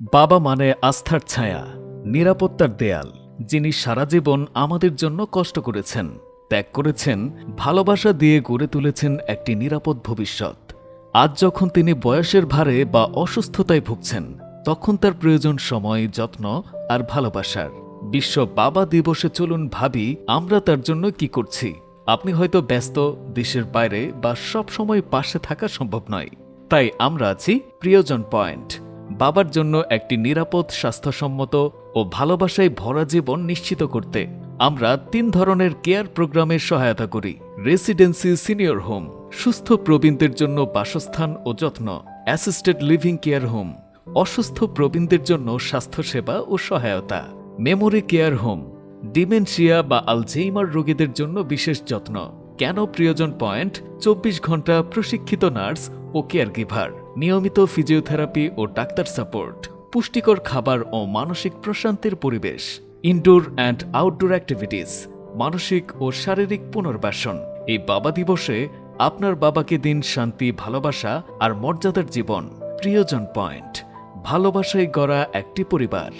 বাবা মানে আস্থার ছায়া, নিরাপত্তার দেয়াল, যিনি সারা জীবন আমাদের জন্য কষ্ট করেছেন, ত্যাগ করেছেন, ভালোবাসা দিয়ে গড়ে তুলেছেন একটি নিরাপদ ভবিষ্যৎ। আজ যখন তিনি বয়সের ভারে বা অসুস্থতায় ভুগছেন, তখন তার প্রয়োজন সময়, যত্ন আর ভালোবাসার। বিশ্ব বাবা দিবসে চলুন ভাবি, আমরা তার জন্য কি করছি? আপনি হয়তো ব্যস্ত, দেশের বাইরে বা সব সময় পাশে থাকা সম্ভব নয়। তাই আমরা আছি প্রিয়জন পয়েন্ট। বাবার জন্য একটি নিরাপদ, স্বাস্থ্যসম্মত ও ভালোবাসায় ভরা জীবন নিশ্চিত করতে আমরা তিন ধরনের কেয়ার প্রোগ্রামের সহায়তা করি। রেসিডেন্সি সিনিয়র হোম, সুস্থ প্রবীণদের জন্য বাসস্থান ও যত্ন, অ্যাসিস্টেড লিভিং কেয়ার হোম, অসুস্থ প্রবীণদের জন্য স্বাস্থ্যসেবা ও সহায়তা। মেমোরি কেয়ার হোম, ডিমেনশিয়া বা আলজেইমার রোগীদের জন্য বিশেষ যত্ন। কেন প্রিয়জন পয়েন্ট, চব্বিশ ঘণ্টা প্রশিক্ষিত নার্স ও কেয়ার গিভার নিয়মিত ফিজিওথেরাপি ও ডাক্তার সাপোর্ট, পুষ্টিকর খাবার ও মানসিক প্রশান্তির পরিবেশ ইনডোর অ্যান্ড আউটডোর অ্যাক্টিভিটিস মানসিক ও শারীরিক পুনর্বাসন। এই বাবা দিবসে আপনার বাবাকে দিন শান্তি, ভালোবাসা আর মর্যাদার জীবন, প্রিয়জন পয়েন্ট, ভালোবাসায় গড়া একটি পরিবার।